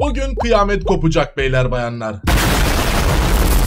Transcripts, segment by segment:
Bugün kıyamet kopacak beyler bayanlar.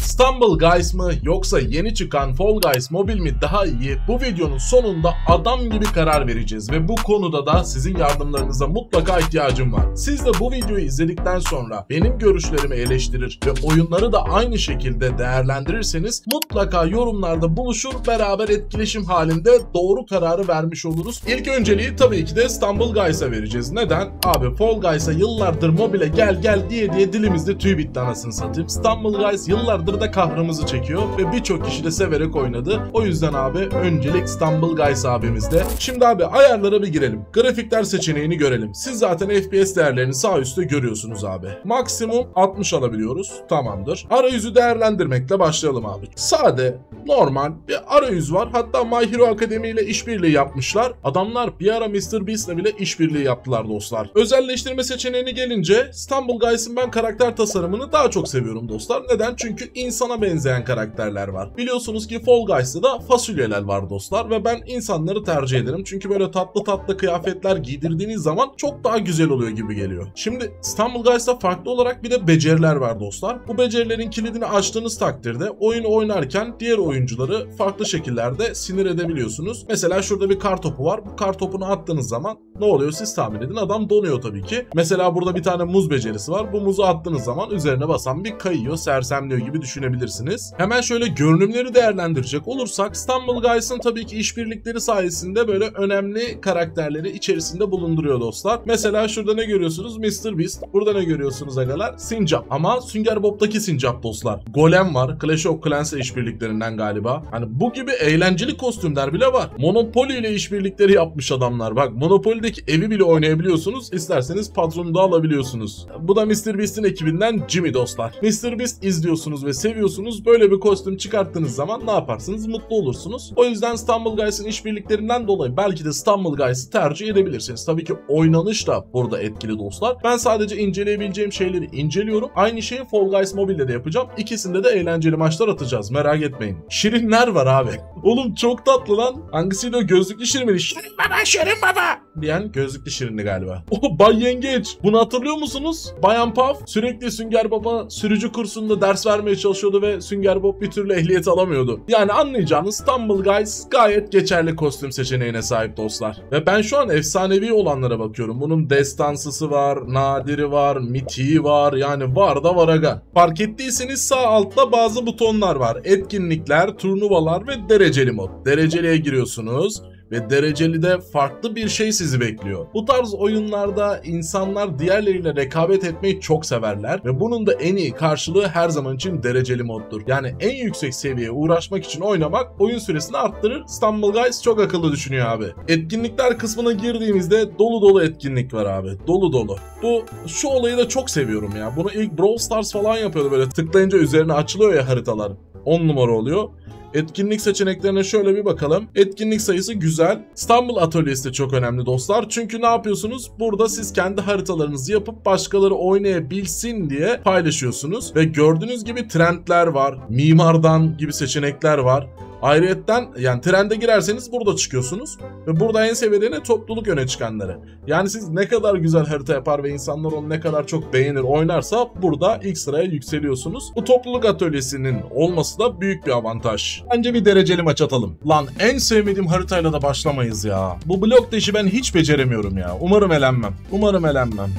Stumble Guys mı yoksa yeni çıkan Fall Guys mobil mi daha iyi? Bu videonun sonunda adam gibi karar vereceğiz ve bu konuda da sizin yardımlarınıza mutlaka ihtiyacım var. Siz de bu videoyu izledikten sonra benim görüşlerimi eleştirir ve oyunları da aynı şekilde değerlendirirseniz mutlaka yorumlarda buluşur beraber etkileşim halinde doğru kararı vermiş oluruz. İlk önceliği tabii ki de Stumble Guys'a vereceğiz. Neden? Abi Fall Guys'a yıllardır mobile gel gel diye diye dilimizde tüy bitti anasını satayım. Stumble Guys yıllardır da kahrımızı çekiyor ve birçok kişi de severek oynadı. O yüzden abi öncelik Stumble Guys abimizde. Şimdi abi ayarlara bir girelim. Grafikler seçeneğini görelim. Siz zaten FPS değerlerini sağ üstte görüyorsunuz abi. Maksimum 60 alabiliyoruz. Tamamdır. Arayüzü değerlendirmekle başlayalım abi. Sade, normal bir arayüz var. Hatta My Hero Academy ile işbirliği yapmışlar. Adamlar bir ara Mr. Beast'le bile işbirliği yaptılar dostlar. Özelleştirme seçeneğine gelince Stumble Guys'ın ben karakter tasarımını daha çok seviyorum dostlar. Neden? Çünkü insana benzeyen karakterler var. Biliyorsunuz ki Fall Guys'ta da fasulyeler var dostlar ve ben insanları tercih ederim. Çünkü böyle tatlı tatlı kıyafetler giydirdiğiniz zaman çok daha güzel oluyor gibi geliyor. Şimdi Stumble Guys'ta farklı olarak bir de beceriler var dostlar. Bu becerilerin kilidini açtığınız takdirde oyunu oynarken diğer oyuncuları farklı şekillerde sinir edebiliyorsunuz. Mesela şurada bir kar topu var. Bu kar topunu attığınız zaman ne oluyor siz tahmin edin. Adam donuyor tabii ki. Mesela burada bir tane muz becerisi var. Bu muzu attığınız zaman üzerine basan bir kayıyor, sersemliyor gibi düşünebilirsiniz. Hemen şöyle görünümleri değerlendirecek olursak Stumble Guys'ın tabii ki işbirlikleri sayesinde böyle önemli karakterleri içerisinde bulunduruyor dostlar. Mesela şurada ne görüyorsunuz? Mr. Beast. Burada ne görüyorsunuz agalar? Sincap. Ama Sünger Bob'taki Sincap dostlar. Golem var. Clash of Clans işbirliklerinden galiba. Hani bu gibi eğlenceli kostümler bile var. Monopoly ile işbirlikleri yapmış adamlar. Bak Monopoly'deki evi bile oynayabiliyorsunuz. İsterseniz patronu da alabiliyorsunuz. Bu da Mr. Beast'in ekibinden Jimmy dostlar. Mr. Beast izliyorsunuz ve seviyorsunuz. Böyle bir kostüm çıkarttığınız zaman ne yaparsınız? Mutlu olursunuz. O yüzden Stumble Guys'ın işbirliklerinden dolayı belki de Stumble Guys'ı tercih edebilirsiniz. Tabii ki oynanış da burada etkili dostlar. Ben sadece inceleyebileceğim şeyleri inceliyorum. Aynı şeyi Fall Guys Mobile'de de yapacağım. İkisinde de eğlenceli maçlar atacağız. Merak etmeyin. Şirinler var abi. Oğlum çok tatlı lan. Hangisiydi o gözlüklü şirin? Şirin baba, şirin baba. Diyen gözlüklü şirindi galiba. O Bay Yengeç. Bunu hatırlıyor musunuz? Bayan Paf sürekli Sünger Baba sürücü kursunda ders vermeye çalışıyordu ve Sünger Bob bir türlü ehliyet alamıyordu. Yani anlayacağınız Stumble Guys gayet geçerli kostüm seçeneğine sahip dostlar. Ve ben şu an efsanevi olanlara bakıyorum. Bunun destansısı var, nadiri var, mitiği var. Yani var da var aga. Fark ettiyseniz sağ altta bazı butonlar var. Etkinlikler, turnuvalar ve dereceli mod. Dereceliye giriyorsunuz ve dereceli de farklı bir şey sizi bekliyor. Bu tarz oyunlarda insanlar diğerleriyle rekabet etmeyi çok severler ve bunun da en iyi karşılığı her zaman için dereceli moddur. Yani en yüksek seviyeye uğraşmak için oynamak oyun süresini arttırır. Stumble Guys çok akıllı düşünüyor abi. Etkinlikler kısmına girdiğimizde dolu dolu etkinlik var abi. Dolu dolu. Bu şu olayı da çok seviyorum ya. Bunu ilk Brawl Stars falan yapıyordu böyle tıklayınca üzerine açılıyor ya haritalar. 10 numara oluyor. Etkinlik seçeneklerine şöyle bir bakalım. Etkinlik sayısı güzel. İstanbul Atölyesi de çok önemli dostlar. Çünkü ne yapıyorsunuz? Burada siz kendi haritalarınızı yapıp başkaları oynayabilsin diye paylaşıyorsunuz. Ve gördüğünüz gibi trendler var. Mimardan gibi seçenekler var. Ayrıyetten yani trende girerseniz burada çıkıyorsunuz ve burada en seviyede topluluk öne çıkanları. Yani siz ne kadar güzel harita yapar ve insanlar onu ne kadar çok beğenir oynarsa burada ilk sıraya yükseliyorsunuz. Bu topluluk atölyesinin olması da büyük bir avantaj. Bence bir dereceli maç atalım. Lan en sevmediğim haritayla da başlamayız ya. Bu blok işi ben hiç beceremiyorum ya. Umarım elenmem. Umarım elenmem.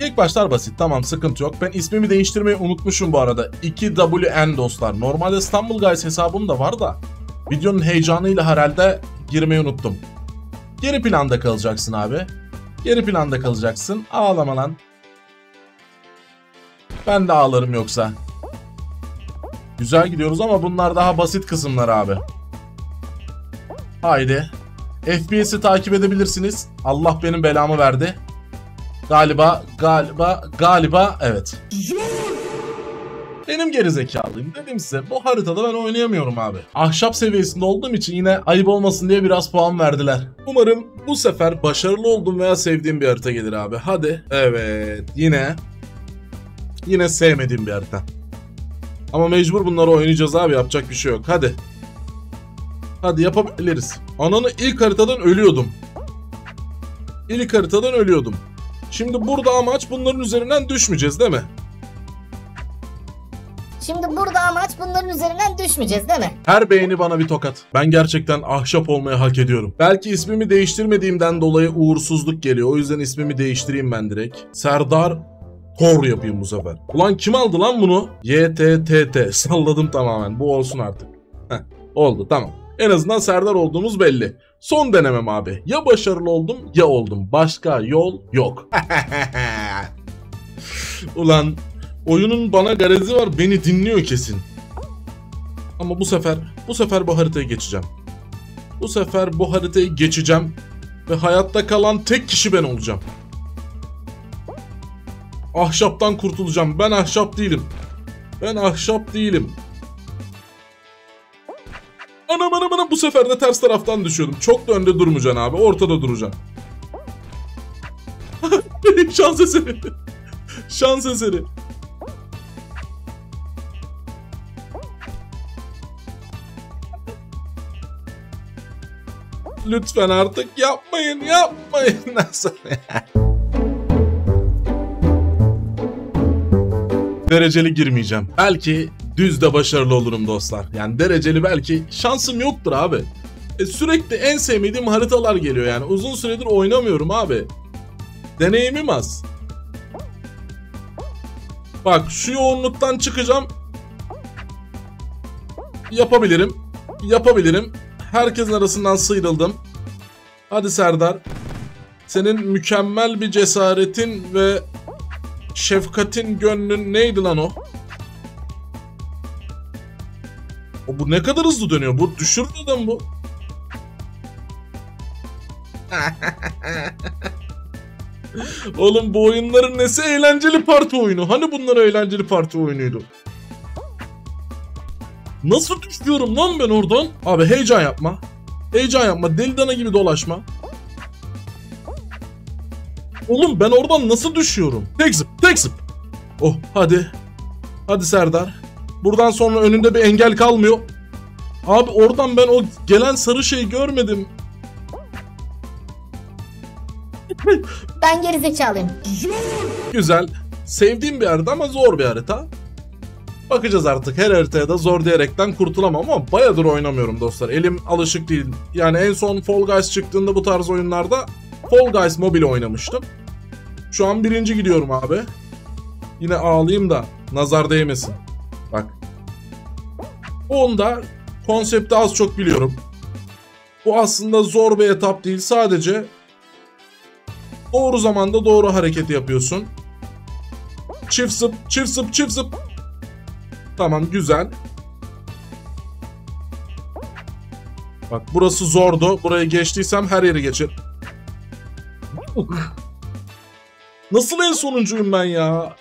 İlk başlar basit tamam sıkıntı yok. Ben ismimi değiştirmeyi unutmuşum bu arada. 2WN dostlar. Normalde Stumble Guys hesabım da var da. Videonun heyecanıyla herhalde girmeyi unuttum. Geri planda kalacaksın abi. Geri planda kalacaksın. Ağlama lan. Ben de ağlarım yoksa. Güzel gidiyoruz ama bunlar daha basit kısımlar abi. Haydi. FPS'i takip edebilirsiniz. Allah benim belamı verdi. Galiba, galiba, galiba evet. Benim gerizekalıyım. Dedim size bu haritada ben oynayamıyorum abi. Ahşap seviyesinde olduğum için yine ayıp olmasın diye biraz puan verdiler. Umarım bu sefer başarılı olduğum veya sevdiğim bir harita gelir abi. Hadi. Evet. Yine. Yine sevmediğim bir harita. Ama mecbur bunları oynayacağız abi. Yapacak bir şey yok. Hadi. Hadi yapabiliriz. Ananı ilk haritadan ölüyordum. İlk haritadan ölüyordum. Şimdi burada amaç bunların üzerinden düşmeyeceğiz değil mi? Şimdi burada amaç bunların üzerinden düşmeyeceğiz değil mi? Her beğeni bana bir tokat. Ben gerçekten ahşap olmayı hak ediyorum. Belki ismimi değiştirmediğimden dolayı uğursuzluk geliyor. O yüzden ismimi değiştireyim ben direkt. Serdar Kor yapayım bu sefer. Ulan kim aldı lan bunu? YTTT. Salladım tamamen. Bu olsun artık. Heh, oldu tamam. En azından Serdar olduğumuz belli. Son denemem abi. Ya başarılı oldum ya oldum. Başka yol yok. Ulan oyunun bana garezi var. Beni dinliyor kesin. Ama bu sefer bu sefer bu haritayı geçeceğim. Bu sefer bu haritayı geçeceğim ve hayatta kalan tek kişi ben olacağım. Ahşaptan kurtulacağım. Ben ahşap değilim. Ben ahşap değilim. Anam anam anam bu sefer de ters taraftan düşüyordum. Çok da önde durmayacaksın abi. Ortada duracaksın. Şans eseri. Şans eseri. Lütfen artık yapmayın yapmayın. Nasıl Dereceli girmeyeceğim. Belki düz de başarılı olurum dostlar. Yani dereceli belki şansım yoktur abi. E, sürekli en sevmediğim haritalar geliyor yani. Uzun süredir oynamıyorum abi. Deneyimim az. Bak şu yoğunluktan çıkacağım. Yapabilirim. Yapabilirim. Herkesin arasından sıyrıldım. Hadi Serdar. Senin mükemmel bir cesaretin ve şefkatin gönlün neydi lan o? O bu ne kadar hızlı dönüyor? Bu düşürdü adam bu. Oğlum bu oyunların nesi eğlenceli parti oyunu? Hani bunlar eğlenceli parti oyunuydu? Nasıl düşüyorum lan ben oradan? Abi heyecan yapma. Heyecan yapma. Deli dana gibi dolaşma. Oğlum ben oradan nasıl düşüyorum? Tek zıp, tek zıp. Oh hadi. Hadi Serdar. Buradan sonra önünde bir engel kalmıyor. Abi oradan ben o gelen sarı şeyi görmedim. Ben gerizekalıyım. Güzel. Sevdiğim bir harita ama zor bir harita. Bakacağız artık her haritaya da zor diyerekten kurtulamam ama bayağıdır oynamıyorum dostlar. Elim alışık değil. Yani en son Fall Guys çıktığında bu tarz oyunlarda Fall Guys Mobile oynamıştım. Şu an birinci gidiyorum abi. Yine ağlayayım da nazar değmesin. Bak. Onda konsepti az çok biliyorum. Bu aslında zor bir etap değil. Sadece doğru zamanda doğru hareketi yapıyorsun. Çift zıp, çift zıp, çift zıp. Tamam güzel. Bak burası zordu. Burayı geçtiysem her yeri geçir. Nasıl en sonuncuyum ben ya?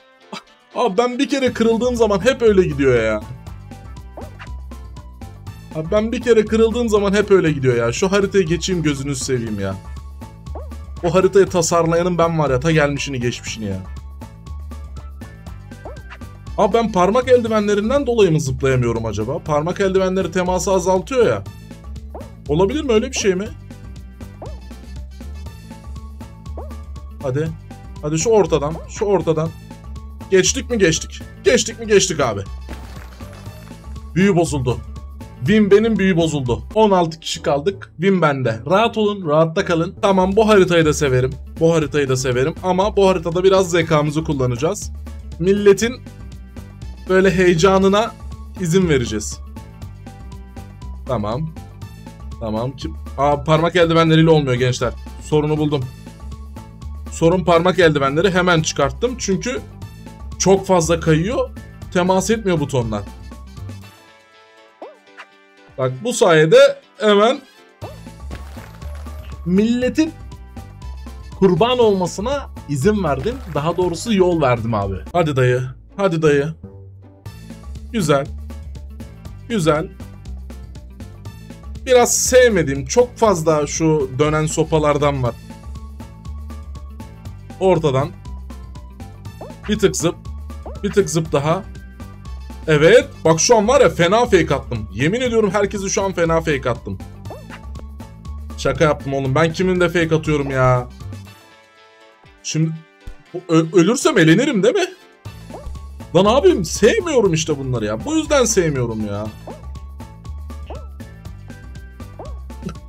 Abi ben bir kere kırıldığım zaman hep öyle gidiyor ya. Abi ben bir kere kırıldığım zaman hep öyle gidiyor ya. Şu haritayı geçeyim gözünüzü seveyim ya. O haritayı tasarlayanın ben var ya ta gelmişini geçmişini ya. Abi ben parmak eldivenlerinden dolayı mı zıplayamıyorum acaba? Parmak eldivenleri teması azaltıyor ya. Olabilir mi öyle bir şey mi? Hadi. Hadi şu ortadan. Şu ortadan. Geçtik mi geçtik. Geçtik mi geçtik abi. Büyü bozuldu. Win benim büyü bozuldu. 16 kişi kaldık. Win bende. Rahat olun, rahatta kalın. Tamam bu haritayı da severim. Bu haritayı da severim. Ama bu haritada biraz zekamızı kullanacağız. Milletin böyle heyecanına izin vereceğiz. Tamam. Tamam. Aa, parmak eldivenleriyle olmuyor gençler. Sorunu buldum. Sorun parmak eldivenleri hemen çıkarttım. Çünkü çok fazla kayıyor. Temas etmiyor butonlar. Bak bu sayede hemen milletin kurban olmasına izin verdim. Daha doğrusu yol verdim abi. Hadi dayı. Hadi dayı. Güzel. Güzel. Biraz sevmediğim çok fazla şu dönen sopalardan var. Ortadan. Bir tık zıp. Bir tık zıp daha. Evet. Bak şu an var ya fena fake attım. Yemin ediyorum herkesi şu an fena fake attım. Şaka yaptım oğlum. Ben kimin de fake atıyorum ya. Şimdi ölürsem elenirim değil mi? Lan abim sevmiyorum işte bunları ya. Bu yüzden sevmiyorum ya.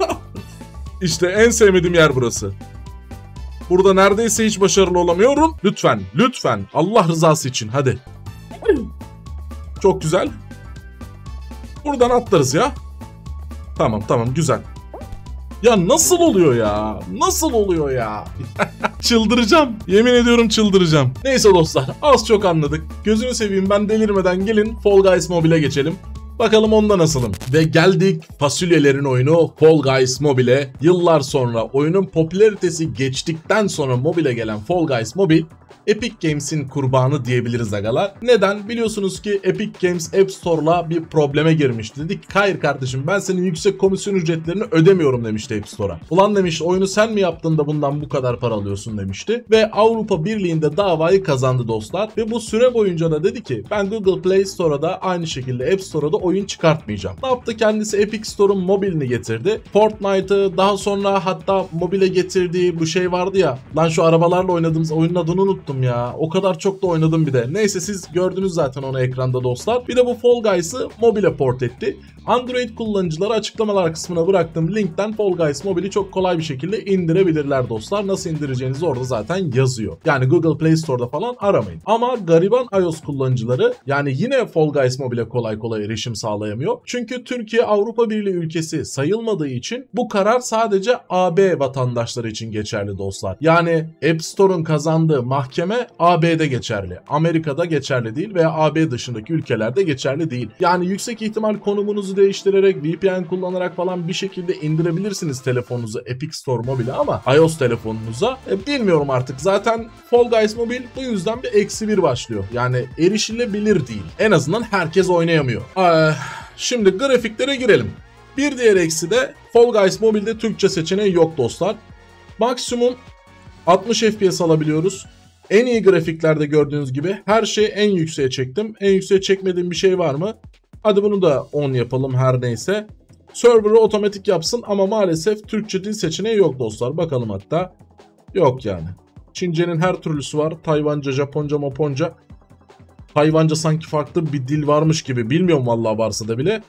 işte en sevmediğim yer burası. Burada neredeyse hiç başarılı olamıyorum. Lütfen, lütfen. Allah rızası için hadi. Çok güzel. Buradan atlarız ya. Tamam tamam güzel. Ya nasıl oluyor ya? Nasıl oluyor ya? çıldıracağım. Yemin ediyorum çıldıracağım. Neyse dostlar az çok anladık. Gözünü seveyim ben delirmeden gelin Fall Guys Mobile'e geçelim. Bakalım onda nasılım. Ve geldik fasulyelerin oyunu Fall Guys Mobile. Yıllar sonra oyunun popülaritesi geçtikten sonra mobile gelen Fall Guys Mobile Epic Games'in kurbanı diyebiliriz agalar. Neden? Biliyorsunuz ki Epic Games App Store'la bir probleme girmişti. Dedik hayır kardeşim ben senin yüksek komisyon ücretlerini ödemiyorum demişti App Store'a. Ulan demiş oyunu sen mi yaptın da bundan bu kadar para alıyorsun demişti. Ve Avrupa Birliği'nde davayı kazandı dostlar. Ve bu süre boyunca da dedi ki ben Google Play Store'a da aynı şekilde App Store'a da oyun çıkartmayacağım. Ne yaptı? Kendisi Epic Store'un mobilini getirdi. Fortnite'ı daha sonra hatta mobile getirdiği bu şey vardı ya. Lan şu arabalarla oynadığımız oyunun adını unuttum oynadım ya. O kadar çok da oynadım bir de. Neyse siz gördünüz zaten onu ekranda dostlar. Bir de bu Fall Guys'ı mobile port etti. Android kullanıcıları açıklamalar kısmına bıraktığım linkten Fall Guys mobili çok kolay bir şekilde indirebilirler dostlar. Nasıl indireceğinizi orada zaten yazıyor. Yani Google Play Store'da falan aramayın. Ama gariban iOS kullanıcıları yani yine Fall Guys mobile kolay kolay erişim sağlayamıyor. Çünkü Türkiye Avrupa Birliği ülkesi sayılmadığı için bu karar sadece AB vatandaşları için geçerli dostlar. Yani App Store'un kazandığı mahkeme AB'de geçerli. Amerika'da geçerli değil veya AB dışındaki ülkelerde geçerli değil. Yani yüksek ihtimal konumunuzu değiştirerek VPN kullanarak falan bir şekilde indirebilirsiniz telefonunuza Epic Store mobile ama iOS telefonunuza e, bilmiyorum artık. Zaten Fall Guys Mobile bu yüzden bir eksi bir başlıyor. Yani erişilebilir değil. En azından herkes oynayamıyor. Ee, şimdi grafiklere girelim. Bir diğer eksi de Fall Guys Mobile'de Türkçe seçeneği yok dostlar. Maksimum 60 FPS alabiliyoruz. En iyi grafiklerde gördüğünüz gibi her şeyi en yükseğe çektim. En yükseğe çekmediğim bir şey var mı? Hadi bunu da 10 yapalım her neyse. Server'ı otomatik yapsın ama maalesef Türkçe dil seçeneği yok dostlar. Bakalım hatta. Yok yani. Çince'nin her türlüsü var. Tayvanca, Japonca, Maponca. Tayvanca sanki farklı bir dil varmış gibi. Bilmiyorum vallahi varsa da bile.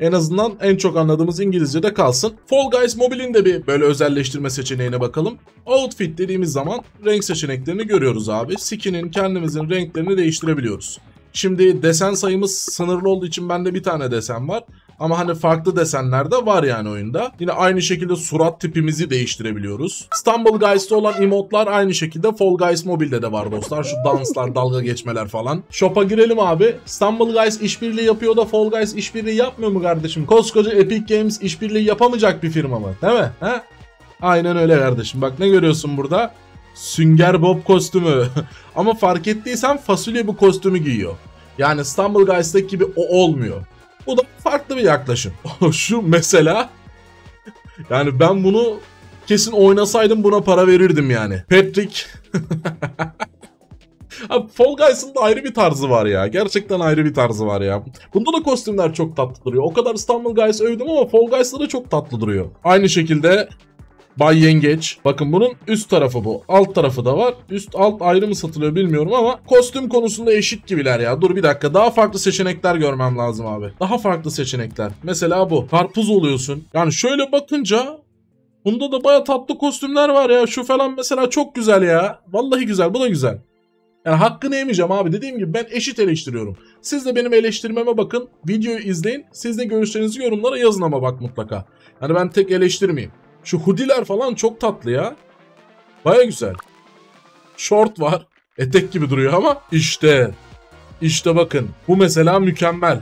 En azından en çok anladığımız İngilizce'de kalsın. Fall Guys Mobile'in de bir böyle özelleştirme seçeneğine bakalım. Outfit dediğimiz zaman renk seçeneklerini görüyoruz abi. Skin'in kendimizin renklerini değiştirebiliyoruz. Şimdi desen sayımız sınırlı olduğu için bende bir tane desen var. Ama hani farklı desenler de var yani oyunda. Yine aynı şekilde surat tipimizi değiştirebiliyoruz. Stumble Guys'ta olan emotlar aynı şekilde Fall Guys Mobile'de de var dostlar. Şu danslar, dalga geçmeler falan. Shop'a girelim abi. Stumble Guys işbirliği yapıyor da Fall Guys işbirliği yapmıyor mu kardeşim? Koskoca Epic Games işbirliği yapamayacak bir firma mı? Değil mi? He? Aynen öyle kardeşim. Bak ne görüyorsun burada? Sünger Bob kostümü. Ama fark ettiysen fasulye bu kostümü giyiyor. Yani Stumble Guys'taki gibi o olmuyor. Bu da farklı bir yaklaşım. Şu mesela yani ben bunu kesin oynasaydım buna para verirdim yani. Patrick Abi Fall Guys'ın da ayrı bir tarzı var ya. Gerçekten ayrı bir tarzı var ya. Bunda da kostümler çok tatlı duruyor. O kadar Stumble Guys övdüm ama Fall Guys'da da çok tatlı duruyor. Aynı şekilde Bay Yengeç. Bakın bunun üst tarafı bu. Alt tarafı da var. Üst alt ayrı mı satılıyor bilmiyorum ama kostüm konusunda eşit gibiler ya. Dur bir dakika daha farklı seçenekler görmem lazım abi. Daha farklı seçenekler. Mesela bu. Karpuz oluyorsun. Yani şöyle bakınca bunda da baya tatlı kostümler var ya. Şu falan mesela çok güzel ya. Vallahi güzel bu da güzel. Yani hakkını yemeyeceğim abi. Dediğim gibi ben eşit eleştiriyorum. Siz de benim eleştirmeme bakın. Videoyu izleyin. Siz de görüşlerinizi yorumlara yazın ama bak mutlaka. Yani ben tek eleştirmeyeyim. Şu hoodiler falan çok tatlı ya. Baya güzel. Short var. Etek gibi duruyor ama işte. İşte bakın. Bu mesela mükemmel.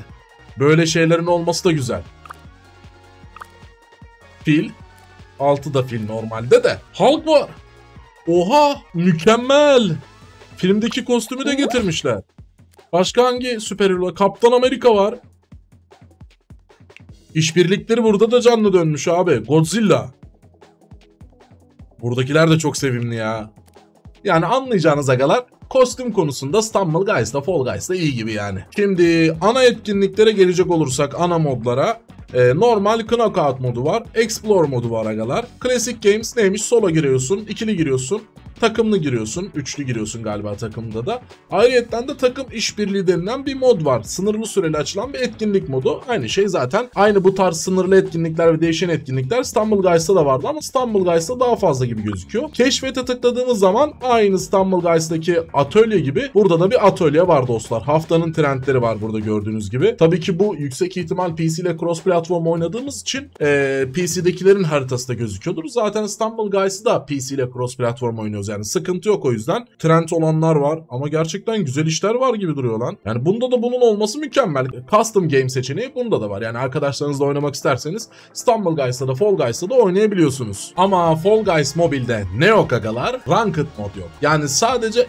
Böyle şeylerin olması da güzel. Fil. Altı da fil normalde de. Hulk var. Oha mükemmel. Filmdeki kostümü de getirmişler. Başka hangi süper Kaptan Amerika var. İşbirlikleri burada da canlı dönmüş abi. Godzilla. Buradakiler de çok sevimli ya. Yani anlayacağınız agalar Kostüm konusunda Stumble Guys da Fall Guys da iyi gibi yani. Şimdi ana etkinliklere gelecek olursak ana modlara e, normal Knockout modu var. Explore modu var agalar. Classic Games neymiş? Solo giriyorsun, ikili giriyorsun. Takımlı giriyorsun. Üçlü giriyorsun galiba takımda da. Ayrıyetten de takım işbirliği denilen bir mod var. Sınırlı süreli açılan bir etkinlik modu. Aynı şey zaten. Aynı bu tarz sınırlı etkinlikler ve değişen etkinlikler Stumble Guys'ta da vardı ama Stumble Guys'ta daha fazla gibi gözüküyor. Keşfete tıkladığınız zaman aynı Stumble Guys'taki atölye gibi burada da bir atölye var dostlar. Haftanın trendleri var burada gördüğünüz gibi. Tabii ki bu yüksek ihtimal PC ile cross platform oynadığımız için e, PC'dekilerin haritası da gözüküyordur. Zaten Stumble Guys'ı da PC ile cross platform oynuyoruz yani sıkıntı yok o yüzden. Trend olanlar var ama gerçekten güzel işler var gibi duruyor lan. Yani bunda da bunun olması mükemmel. Custom game seçeneği bunda da var. Yani arkadaşlarınızla oynamak isterseniz Stumble Guys'ta da Fall Guys'ta da oynayabiliyorsunuz. Ama Fall Guys mobilde ne yok agalar? Ranked mod yok. Yani sadece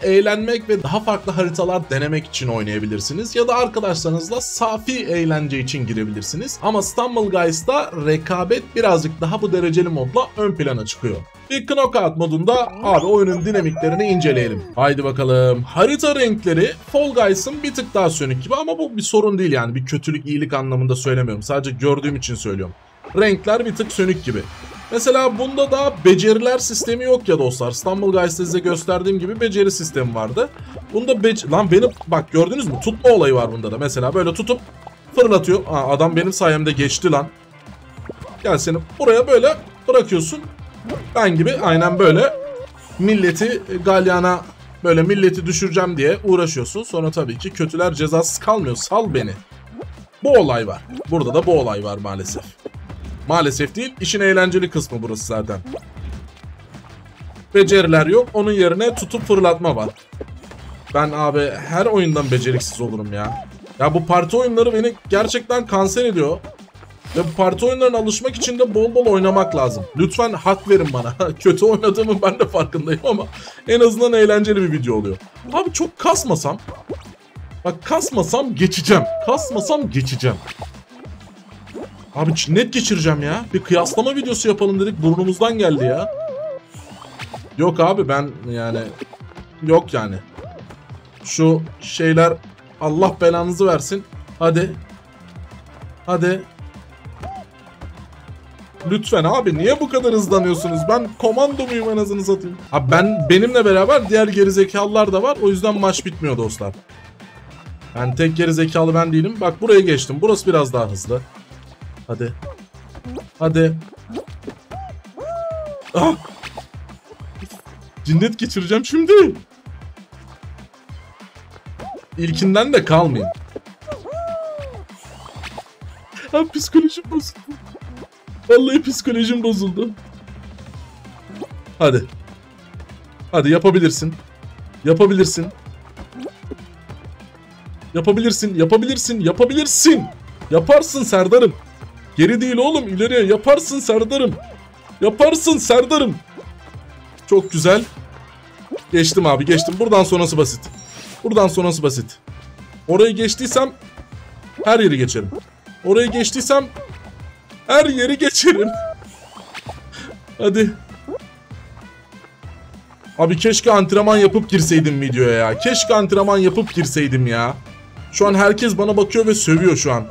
eğlenmek ve daha farklı haritalar denemek için oynayabilirsiniz. Ya da arkadaşlarınızla safi eğlence için girebilirsiniz. Ama Stumble Guys'ta rekabet birazcık daha bu dereceli modla ön plana çıkıyor. Bir Knockout modunda abi oyunun dinamiklerini inceleyelim. Haydi bakalım. Harita renkleri Fall Guys'ın bir tık daha sönük gibi ama bu bir sorun değil yani. Bir kötülük iyilik anlamında söylemiyorum. Sadece gördüğüm için söylüyorum. Renkler bir tık sönük gibi. Mesela bunda da beceriler sistemi yok ya dostlar. Stumble Guys'ta size gösterdiğim gibi beceri sistemi vardı. Bunda bec... Lan benim bak gördünüz mü? Tutma olayı var bunda da. Mesela böyle tutup fırlatıyor. Aa, adam benim sayemde geçti lan. Gel seni buraya böyle bırakıyorsun. Ben gibi aynen böyle milleti galyana böyle milleti düşüreceğim diye uğraşıyorsun. Sonra tabii ki kötüler cezasız kalmıyor. Sal beni. Bu olay var. Burada da bu olay var maalesef. Maalesef değil. işin eğlenceli kısmı burası zaten. Beceriler yok. Onun yerine tutup fırlatma var. Ben abi her oyundan beceriksiz olurum ya. Ya bu parti oyunları beni gerçekten kanser ediyor. Ve bu parti oyunlarına alışmak için de bol bol oynamak lazım. Lütfen hak verin bana. Kötü oynadığımı ben de farkındayım ama en azından eğlenceli bir video oluyor. Abi çok kasmasam Bak kasmasam geçeceğim. Kasmasam geçeceğim. Abi net geçireceğim ya. Bir kıyaslama videosu yapalım dedik. Burnumuzdan geldi ya. Yok abi ben yani yok yani. Şu şeyler Allah belanızı versin. Hadi. Hadi. Lütfen abi niye bu kadar hızlanıyorsunuz? Ben komando muyum anasını satayım? Abi ben benimle beraber diğer gerizekalılar da var. O yüzden maç bitmiyor dostlar. Ben tek gerizekalı ben değilim. Bak buraya geçtim. Burası biraz daha hızlı. Hadi. Hadi. Ah! Cinnet geçireceğim şimdi. İlkinden de kalmayayım. Abi psikolojim bozuldu. Vallahi psikolojim bozuldu. Hadi. Hadi yapabilirsin. Yapabilirsin. Yapabilirsin, yapabilirsin, yapabilirsin. Yaparsın Serdar'ım. Geri değil oğlum, ileriye yaparsın Serdar'ım. Yaparsın Serdar'ım. Çok güzel. Geçtim abi, geçtim. Buradan sonrası basit. Buradan sonrası basit. Orayı geçtiysem her yeri geçerim. Orayı geçtiysem her yeri geçerim. Hadi. Abi keşke antrenman yapıp girseydim videoya ya. Keşke antrenman yapıp girseydim ya. Şu an herkes bana bakıyor ve sövüyor şu an.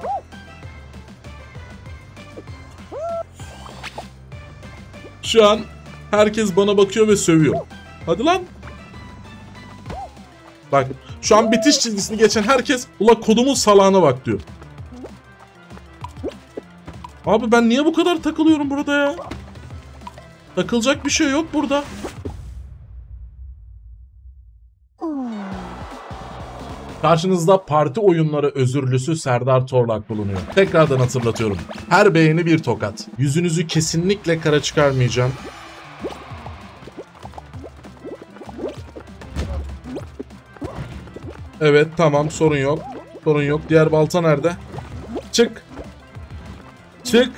Şu an herkes bana bakıyor ve sövüyor. Hadi lan. Bak şu an bitiş çizgisini geçen herkes ula kodumun salağına bak diyor. Abi ben niye bu kadar takılıyorum burada ya? Takılacak bir şey yok burada. Karşınızda parti oyunları özürlüsü Serdar Torlak bulunuyor. Tekrardan hatırlatıyorum. Her beğeni bir tokat. Yüzünüzü kesinlikle kara çıkarmayacağım. Evet tamam sorun yok. Sorun yok. Diğer balta nerede? Çık. Çık.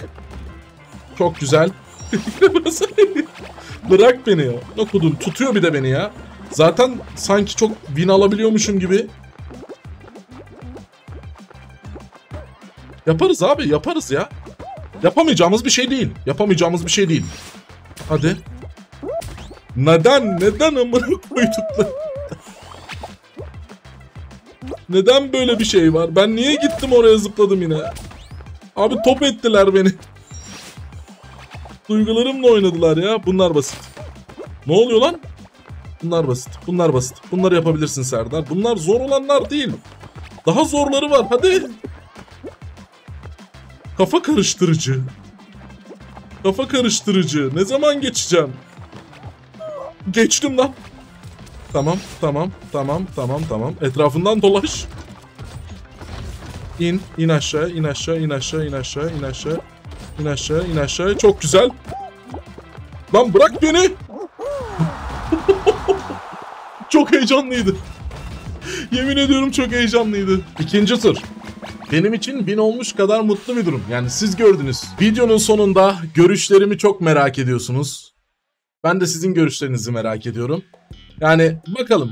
Çok güzel. Bırak beni ya. Okudum. Tutuyor bir de beni ya. Zaten sanki çok win alabiliyormuşum gibi. Yaparız abi yaparız ya. Yapamayacağımız bir şey değil. Yapamayacağımız bir şey değil. Hadi. Neden? Neden amına koyduklar? Neden böyle bir şey var? Ben niye gittim oraya zıpladım yine? Abi top ettiler beni. Duygularımla oynadılar ya. Bunlar basit. Ne oluyor lan? Bunlar basit. Bunlar basit. Bunları yapabilirsin Serdar. Bunlar zor olanlar değil. Daha zorları var. Hadi. Kafa karıştırıcı. Kafa karıştırıcı. Ne zaman geçeceğim? Geçtim lan. Tamam, tamam, tamam, tamam, tamam. Etrafından dolaş. İn, in aşağı, in aşağı, in aşağı, in aşağı, in aşağı. İn aşağı, in aşağı. Çok güzel. Lan bırak beni. çok heyecanlıydı. Yemin ediyorum çok heyecanlıydı. İkinci tur. Benim için bin olmuş kadar mutlu bir durum. Yani siz gördünüz. Videonun sonunda görüşlerimi çok merak ediyorsunuz. Ben de sizin görüşlerinizi merak ediyorum. Yani bakalım.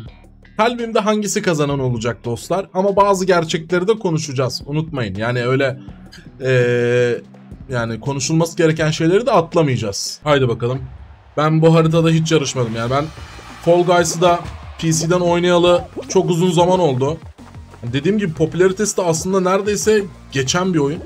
Kalbimde hangisi kazanan olacak dostlar. Ama bazı gerçekleri de konuşacağız. Unutmayın. Yani öyle ee, yani konuşulması gereken şeyleri de atlamayacağız. Haydi bakalım. Ben bu haritada hiç yarışmadım. Yani ben Fall Guys'ı da PC'den oynayalı çok uzun zaman oldu. Dediğim gibi popülaritesi de aslında neredeyse geçen bir oyun.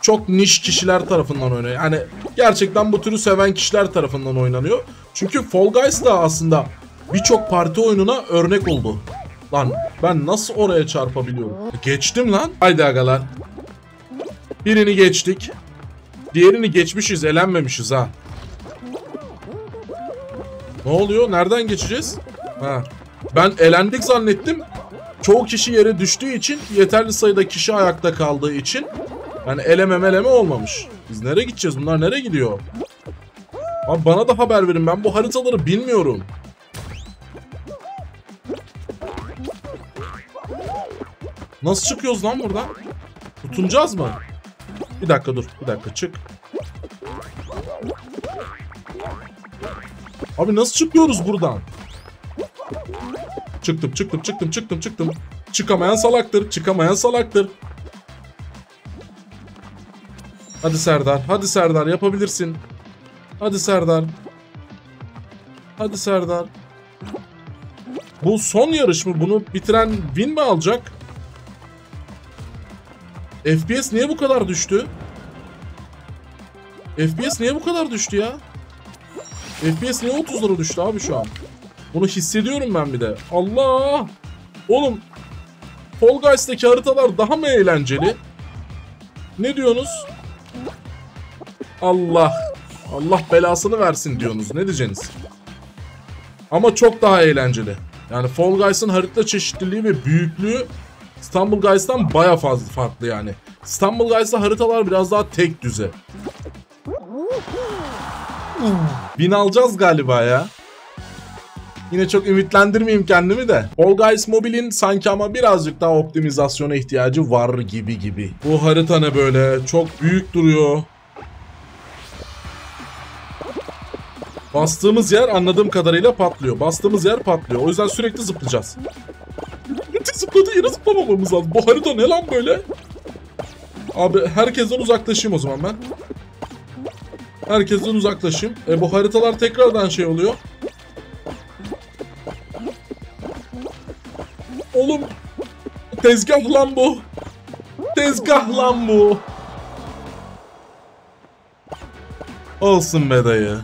Çok niş kişiler tarafından oynanıyor. Yani gerçekten bu türü seven kişiler tarafından oynanıyor. Çünkü Fall Guys da aslında birçok parti oyununa örnek oldu. Lan ben nasıl oraya çarpabiliyorum? Geçtim lan. Haydi agalar. Birini geçtik. Diğerini geçmişiz, elenmemişiz ha. Ne oluyor? Nereden geçeceğiz? Ha. Ben elendik zannettim. Çoğu kişi yere düştüğü için, yeterli sayıda kişi ayakta kaldığı için yani eleme meleme olmamış. Biz nereye gideceğiz? Bunlar nereye gidiyor? Abi bana da haber verin. Ben bu haritaları bilmiyorum. Nasıl çıkıyoruz lan buradan? Tutunacağız mı? Bir dakika dur. Bir dakika çık. Abi nasıl çıkıyoruz buradan? Çıktım çıktım çıktım çıktım çıktım. Çıkamayan salaktır. Çıkamayan salaktır. Hadi Serdar. Hadi Serdar yapabilirsin. Hadi Serdar. Hadi Serdar. Bu son yarış mı? Bunu bitiren win mi alacak? FPS niye bu kadar düştü? FPS niye bu kadar düştü ya? FPS niye 30'lara düştü abi şu an? Bunu hissediyorum ben bir de. Allah! Oğlum Fall Guys'taki haritalar daha mı eğlenceli? Ne diyorsunuz? Allah. Allah belasını versin diyorsunuz. Ne diyeceksiniz? Ama çok daha eğlenceli. Yani Fall Guys'ın harita çeşitliliği ve büyüklüğü İstanbul Guys'tan baya fazla farklı yani. İstanbul Guys'ta haritalar biraz daha tek düze. Bin alacağız galiba ya. Yine çok ümitlendirmeyeyim kendimi de. Fall Guys Mobile'in sanki ama birazcık daha optimizasyona ihtiyacı var gibi gibi. Bu harita ne böyle? Çok büyük duruyor. Bastığımız yer anladığım kadarıyla patlıyor. Bastığımız yer patlıyor. O yüzden sürekli zıplayacağız. Zıpladı yere zıplamamamız lazım. Bu harita ne lan böyle? Abi herkesten uzaklaşayım o zaman ben. Herkesten uzaklaşayım. E bu haritalar tekrardan şey oluyor. Tezgah lan bu. Tezgah lan bu. Olsun be dayı.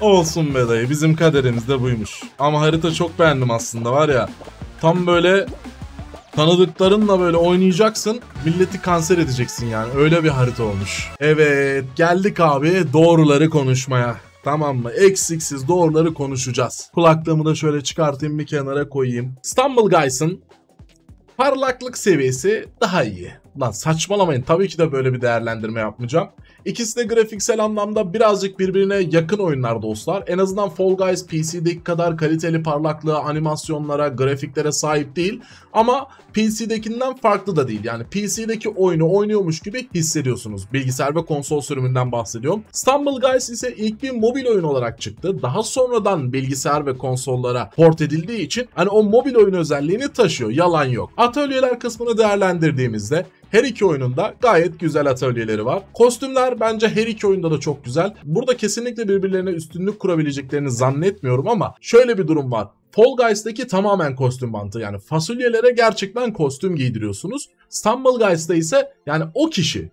Olsun be dayı. Bizim kaderimiz de buymuş. Ama harita çok beğendim aslında var ya. Tam böyle tanıdıklarınla böyle oynayacaksın. Milleti kanser edeceksin yani. Öyle bir harita olmuş. Evet geldik abi doğruları konuşmaya. Tamam mı? Eksiksiz doğruları konuşacağız. Kulaklığımı da şöyle çıkartayım bir kenara koyayım. İstanbul Guys'ın parlaklık seviyesi daha iyi. Lan saçmalamayın tabii ki de böyle bir değerlendirme yapmayacağım. İkisi de grafiksel anlamda birazcık birbirine yakın oyunlar dostlar. En azından Fall Guys PC'deki kadar kaliteli parlaklığa, animasyonlara, grafiklere sahip değil. Ama PC'dekinden farklı da değil. Yani PC'deki oyunu oynuyormuş gibi hissediyorsunuz. Bilgisayar ve konsol sürümünden bahsediyorum. Stumble Guys ise ilk bir mobil oyun olarak çıktı. Daha sonradan bilgisayar ve konsollara port edildiği için hani o mobil oyun özelliğini taşıyor. Yalan yok. Atölyeler kısmını değerlendirdiğimizde Her iki oyununda gayet güzel atölyeleri var. Kostümler bence her iki oyunda da çok güzel. Burada kesinlikle birbirlerine üstünlük kurabileceklerini zannetmiyorum ama şöyle bir durum var. Fall Guys'taki tamamen kostüm mantığı yani fasulyelere gerçekten kostüm giydiriyorsunuz. Stumble Guys'ta ise yani o kişi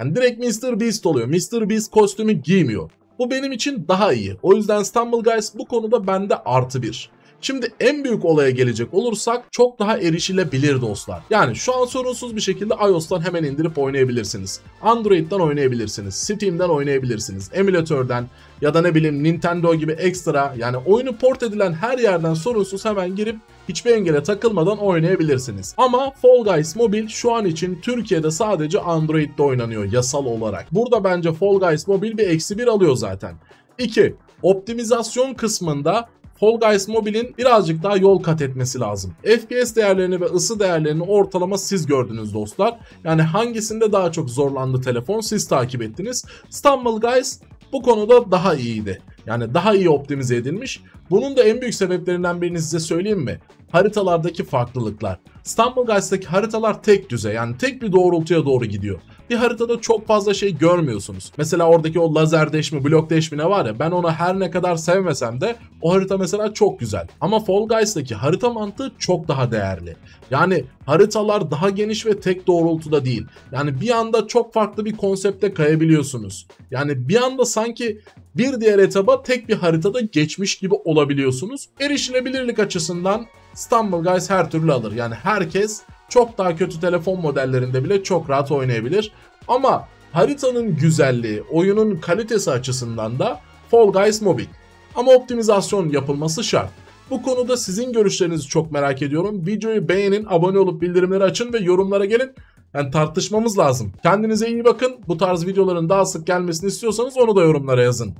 yani direkt Mr. Beast oluyor. Mr. Beast kostümü giymiyor. Bu benim için daha iyi. O yüzden Stumble Guys bu konuda bende artı bir. Şimdi en büyük olaya gelecek olursak çok daha erişilebilir dostlar. Yani şu an sorunsuz bir şekilde iOS'tan hemen indirip oynayabilirsiniz. Android'den oynayabilirsiniz. Steam'den oynayabilirsiniz. Emülatörden ya da ne bileyim Nintendo gibi ekstra yani oyunu port edilen her yerden sorunsuz hemen girip hiçbir engele takılmadan oynayabilirsiniz. Ama Fall Guys Mobile şu an için Türkiye'de sadece Android'de oynanıyor yasal olarak. Burada bence Fall Guys Mobile bir eksi bir alıyor zaten. 2. Optimizasyon kısmında Fall Guys Mobile'in birazcık daha yol kat etmesi lazım. FPS değerlerini ve ısı değerlerini ortalama siz gördünüz dostlar. Yani hangisinde daha çok zorlandı telefon siz takip ettiniz. Stumble Guys bu konuda daha iyiydi. Yani daha iyi optimize edilmiş. Bunun da en büyük sebeplerinden birini size söyleyeyim mi? Haritalardaki farklılıklar. Stumble Guys'taki haritalar tek düze yani tek bir doğrultuya doğru gidiyor. Bir haritada çok fazla şey görmüyorsunuz. Mesela oradaki o lazer deşmi, blok deşmi ne var ya ben onu her ne kadar sevmesem de o harita mesela çok güzel. Ama Fall Guys'taki harita mantığı çok daha değerli. Yani haritalar daha geniş ve tek doğrultuda değil. Yani bir anda çok farklı bir konsepte kayabiliyorsunuz. Yani bir anda sanki bir diğer etaba tek bir haritada geçmiş gibi olabiliyorsunuz. Erişilebilirlik açısından Stumble Guys her türlü alır. Yani herkes çok daha kötü telefon modellerinde bile çok rahat oynayabilir. Ama haritanın güzelliği, oyunun kalitesi açısından da Fall Guys Mobile. Ama optimizasyon yapılması şart. Bu konuda sizin görüşlerinizi çok merak ediyorum. Videoyu beğenin, abone olup bildirimleri açın ve yorumlara gelin. Yani tartışmamız lazım. Kendinize iyi bakın. Bu tarz videoların daha sık gelmesini istiyorsanız onu da yorumlara yazın.